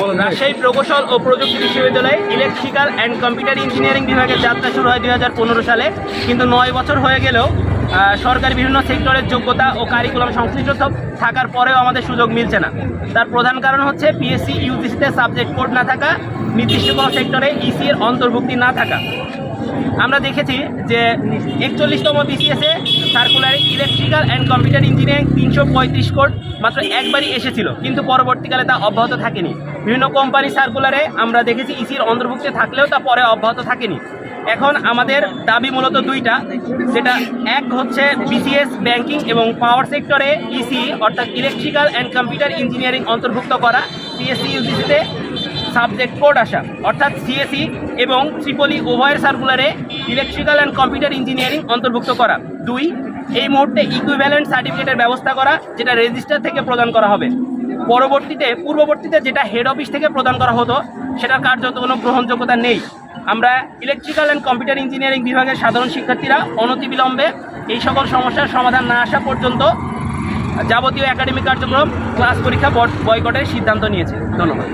রাজশাহী প্রকৌশল ও প্রযুক্তি বিশ্ববিদ্যালয়ে ইলেকট্রিক্যাল অ্যান্ড কম্পিউটার ইঞ্জিনিয়ারিং বিভাগের যাত্রা শুরু হয় দুই হাজার পনেরো সালে। কিন্তু নয় বছর হয়ে গেলেও সরকারি বিভিন্ন সেক্টরের যোগ্যতা ও কারিকুলাম সংশ্লিষ্ট থাকার পরেও আমাদের সুযোগ মিলছে না। তার প্রধান কারণ হচ্ছে পিএসসি ইউজিসিতে সাবজেক্ট কোড না থাকা, নির্দিষ্ট কোনো সেক্টরে ইসি এর অন্তর্ভুক্তি না থাকা। আমরা দেখেছি যে একচল্লিশতম বিসিএসে সার্কুলারে ইলেকট্রিক্যাল অ্যান্ড কম্পিউটার ইঞ্জিনিয়ারিং তিনশো পঁয়ত্রিশ কোড মাত্র একবারই এসেছিল, কিন্তু পরবর্তীকালে তা অব্যাহত থাকেনি। বিভিন্ন কোম্পানি সার্কুলারে আমরা দেখেছি ইসির অন্তর্ভুক্তি থাকলেও তা পরে অব্যাহত থাকেনি। এখন আমাদের দাবি মূলত দুইটা যেটা এক হচ্ছে বিসিএস ব্যাংকিং এবং পাওয়ার সেক্টরে ইসি, অর্থাৎ ইলেকট্রিক্যাল অ্যান্ড কম্পিউটার ইঞ্জিনিয়ারিং অন্তর্ভুক্ত করা, পিএসসি, ইউজিসিতে সাবজেক্ট কোড আসা, অর্থাৎ সিএসই এবং ত্রিপলি উভয়ের সার্কুলারে ইলেকট্রিক্যাল অ্যান্ড কম্পিউটার ইঞ্জিনিয়ারিং অন্তর্ভুক্ত করা। দুই এই মুহূর্তে ইকুইভ্যালেন্ট সার্টিফিকেটের ব্যবস্থা করা, যেটা রেজিস্টার থেকে প্রদান করা হবে। পরবর্তীতে, পূর্ববর্তীতে যেটা হেড অফিস থেকে প্রদান করা হতো, সেটার কার্যত কোনো গ্রহণযোগ্যতা নেই। আমরা ইলেকট্রিক্যাল অ্যান্ড কম্পিউটার ইঞ্জিনিয়ারিং বিভাগের সাধারণ শিক্ষার্থীরা অনতিবিলম্বে এই সকল সমস্যার সমাধান না আসা পর্যন্ত যাবতীয় একাডেমিক কার্যক্রম ক্লাস পরীক্ষা বয়কটের সিদ্ধান্ত নিয়েছে। ধন্যবাদ।